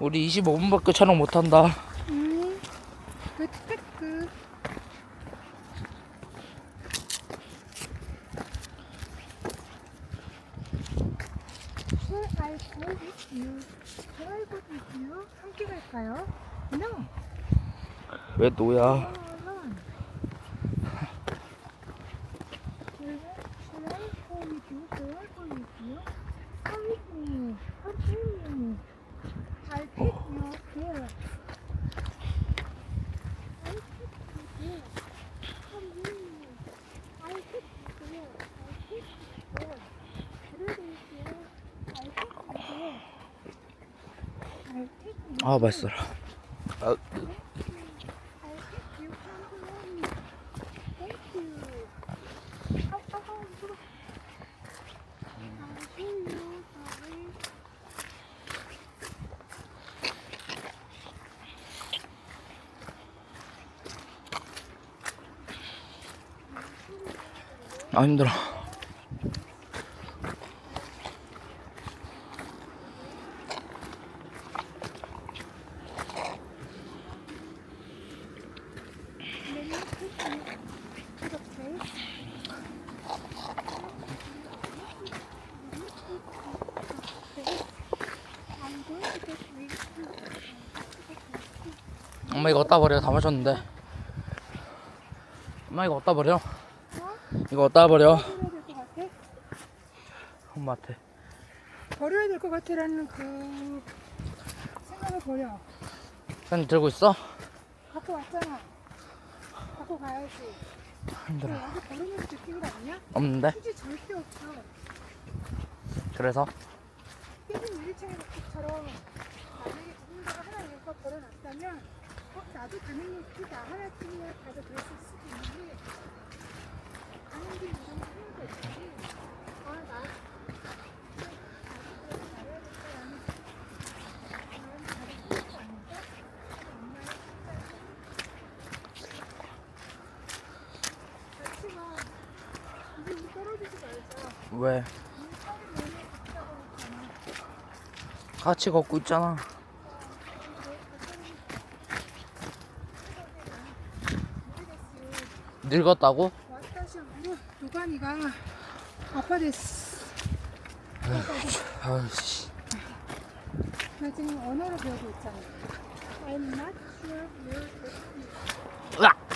우리 25분밖에 촬영 못한다. 음, 끄끄끄. Shall I go with you? Shall I go with you? 함께 갈까요? No. 왜 노야? alone. Shall I, shall I go with you? Shall I go with you? Come with me. Come with me. I'll take you there. I'll take you there. Come with me. I'll take you there. I'll take you there. 그래도 there. I'll take you there. I'll take you 아 맛있어라. 아. Oh, oh, oh. 아 힘들어. 엄마 이거 어디다 버려? 다 마셨는데. 엄마 이거 어디다 버려? 어? 이거 어디다 버려? 엄마한테. 버려야 될 것 같아라는 그 생각을 버려. 펜 들고 있어? 갖고 왔잖아. 갖고 가야지. 힘들어. 너 여기 버리면서 느낀 거 아니야? 없는데? 휴지 절대 없어. 그래서 깨진 유리창 것처럼 만약에 누군가가 하나 이거 버려놨다면 어, 나도 당연히 하나쯤이야 가서 그랬을 수도 있는데 길 이런 거 있지 아 나 같이 가. 이제 우리 떨어지지 말자. 왜? 같이 걷고 있잖아. 늙었다고? 노간이가 아빠 됐어. 아이씨. 나 지금 언어를 배우고 있잖아. I'm not sure where. 으악!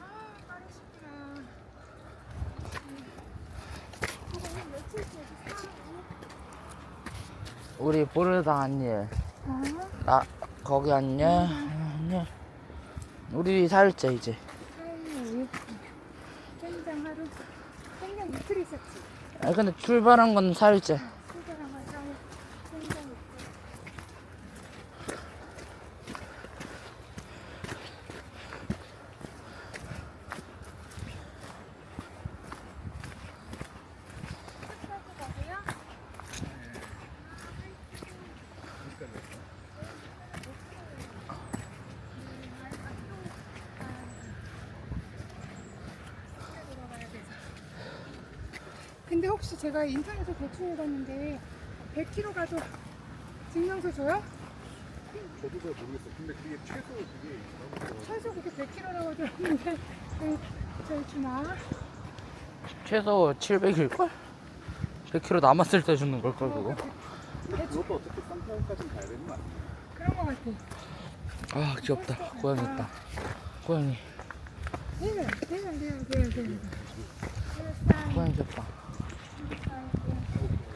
아, 빠르시구나. 그거 오늘 며칠째 여기 사? 우리 보르다 언니. 어? 나 거기 언니. 언니. 우리 살째 이제. 아 근데 출발한 건 살째. 술자랑 하루, 생장 이틀. 가세요? 근데 혹시 제가 인터넷에 대충 읽었는데 100km 가도 증명서 줘요? 저도 잘 모르겠어요. 근데 그게 최소 그게 있다고 최소 그게 100km라고 들었는데 그, 저희 주나? 최소 700일걸? 100km 남았을 때 주는 걸걸 그거? 그것도 어차피 쌍타운까지 가야 되는 거 아니에요? 그런 거 같아 아 귀엽다. 고양이 있다. 고양이. 되면 되면 고양이 귀엽다. 哎。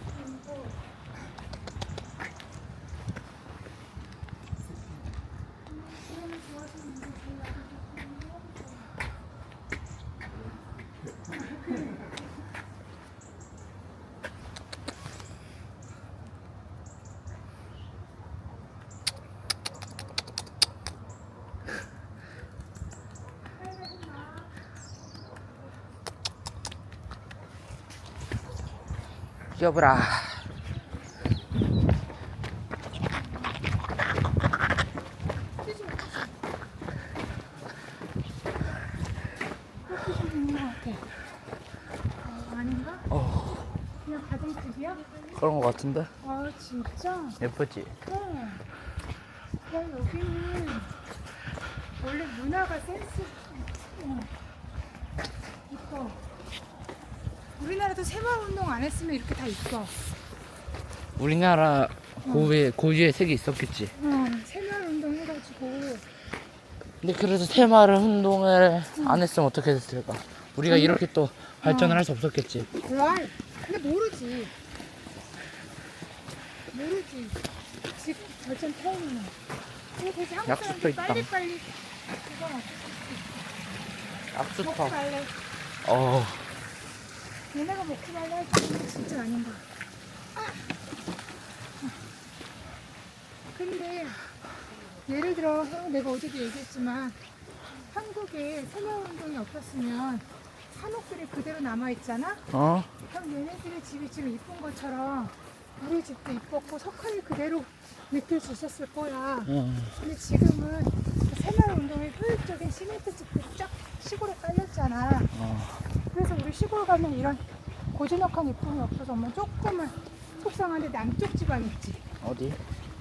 여보라. 어, 아닌가? 어, 그냥 가정집이야? 그런 거 같은데? 아 진짜? 예쁘지? 어. 야 여기는 원래 문화가 센스 어. 이뻐. 우리나라도 새마을 운동 안 했으면 이렇게 다 이뻐. 우리나라 고유의, 고유의 색이 있었겠지. 어, 새마을 운동 해가지고 근데 그래도 새마을 운동을 안 했으면 어떻게 됐을까? 우리가 이렇게 또 발전을 할 수 없었겠지. 와 근데 모르지. 모르지. 지금 절전 타이밍은. 근데 한국 약수터 사람들 있다. 빨리빨리 그거 먹고 악수터. 말래. 어, 얘네가 먹고 할 정도는 진짜 아닌 거야. 아. 근데 예를 들어 내가 어제도 얘기했지만 한국에 새마을운동이 없었으면 한옥들이 그대로 남아있잖아? 어? 그럼 얘네들의 집이 지금 이쁜 것처럼 우리 집도 이뻤고 석화를 그대로 느낄 수 있었을 거야. 어. 근데 지금은 그 새마을 운동의 효율적인 시멘트 집들이 쫙 시골에 깔렸잖아. 어. 그래서 우리 시골 가면 이런 고즈넉한 이쁨이 없어서 뭐 조금은 속상한데 남쪽 지방 있지. 어디?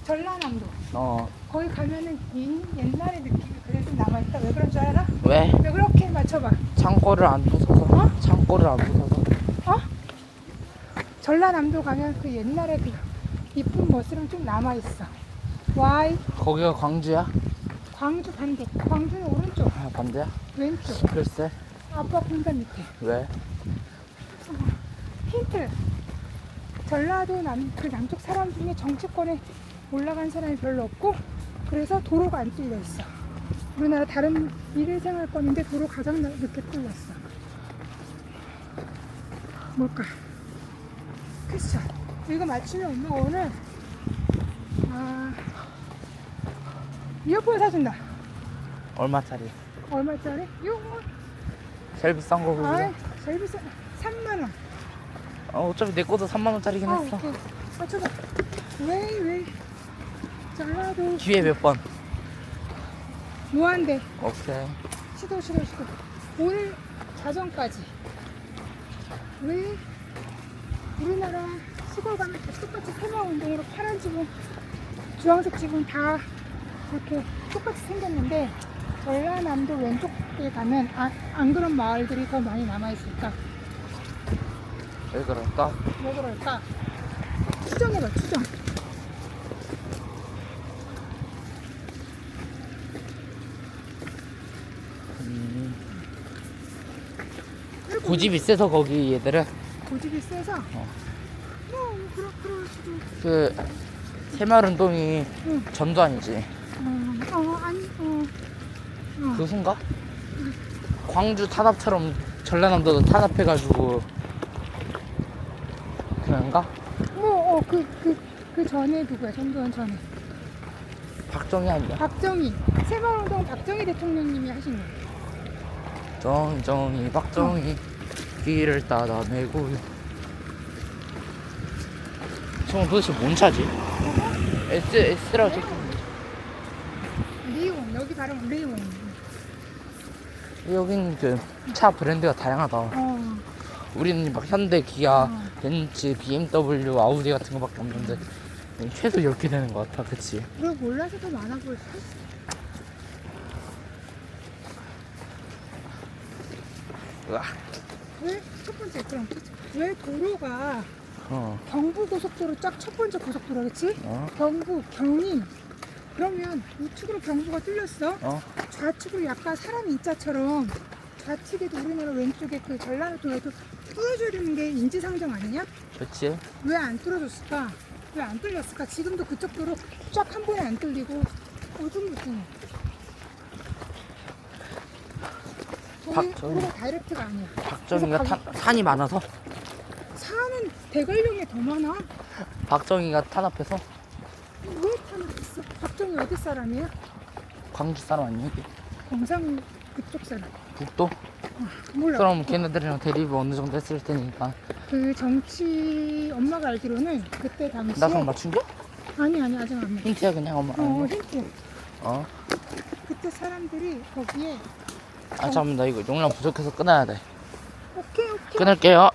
전라남도. 어. 거기 가면은 이 옛날의 느낌이 그래도 남아있다. 왜 그런 줄 알아? 왜? 왜 그렇게 맞춰봐. 창고를 안 부숴서? 어? 창고를 안 부숴서? 어? 전라남도 가면 그 옛날의 그 이쁜 모습은 좀 남아있어. 와이 거기가 광주야? 광주 반대. 광주는 오른쪽, 아, 반대야? 왼쪽. 글쎄. 아빠 공간 밑에. 왜? 힌트. 전라도 남, 그 남쪽 사람 중에 정치권에 올라간 사람이 별로 없고, 그래서 도로가 안 뚫려 있어. 우리나라 다른 일일 생활권인데 도로 가장 나- 늦게 뚫렸어. 뭘까? 퀘스천. 이거 맞추면 엄마가 오늘, 아, 이어폰 사준다. 얼마짜리? 얼마짜리? 이거, 제일 비싼 거 아, 그거. 제일 비싸. 3만 원. 어, 어차피 내 것도 3만 원짜리긴 아, 했어. 오케이. 맞춰봐. 왜, 왜? 전라도 기회 몇 번? 무한대. 오케이. 시도, 시도, 시도. 오늘 자정까지. 왜? 우리나라 시골 가면 다 똑같이 새마운동으로 파란 지붕, 주황색 지붕 다 이렇게 똑같이 생겼는데 전라남도 왼쪽 에 가면 아, 안 그런 마을들이 더 많이 남아있을까? 왜 그럴까? 왜 그럴까? 추정해봐, 추정. 음, 고집이 세서 거기 얘들은 고집이 세서 어. 뭐 그럴, 그럴 수도 그 새마을 운동이 응. 전두환이지. 어, 어 아니 어, 어. 그순가? 광주 탄압처럼 전라남도도 탄압해가지고 그런가? 뭐 어 그 그 그 전에 누구야? 전두환 전에. 박정희 아니야? 박정희. 새마을운동 박정희 대통령님이 하신 거. 정정희 박정희. 길을 따라 메고. 저건 도대체 뭔 차지? S S라고 적혀 리온 여기 발음 리온 여긴 그차 브랜드가 다양하다. 어 우리는 막 현대, 기아, 어. 벤츠, BMW, 아우디 같은 거밖에 없는데 최소 10개 되는 것 같아, 그치? 그걸 몰라서 더 많아 보일 수 있어 으아. 왜 첫 번째 그럼 왜 도로가 어, 경부 고속도로 쫙 첫 번째 고속도로 그치? 어, 경부 경인 그러면 우측으로 경부가 뚫렸어 어. 좌측으로 약간 사람 인자처럼 좌측에도 우리나라 왼쪽에 그 전라도에도 뚫어주는 게 인지상정 아니냐? 그치? 왜안 뚫어줬을까? 왜 안 뚫렸을까? 지금도 그쪽 도로 쫙 한 번에 안 뚫리고. 저기 박정희. 우리가 다이렉트가 아니야. 박정희가 그래서 탄, 산이 많아서? 산은 대관령에 더 많아. 박정희가 탄압해서? 박정희 어디 사람이야? 광주 사람? 이게? 경상 그쪽 사람. 북도? 몰라. 그럼 걔네들이랑 대립이 어느 정도 했을 테니까 그 정치 엄마가 알기로는 그때 당시에 나 그럼 맞춘겨? 아니 아니 아직 안 맞. 힌트야 그냥 엄마 어 힌트. 어? 그때 사람들이 거기에 아 잠깐만 나 이거 용량 부족해서 끊어야 돼 오케이 오케이 끊을게요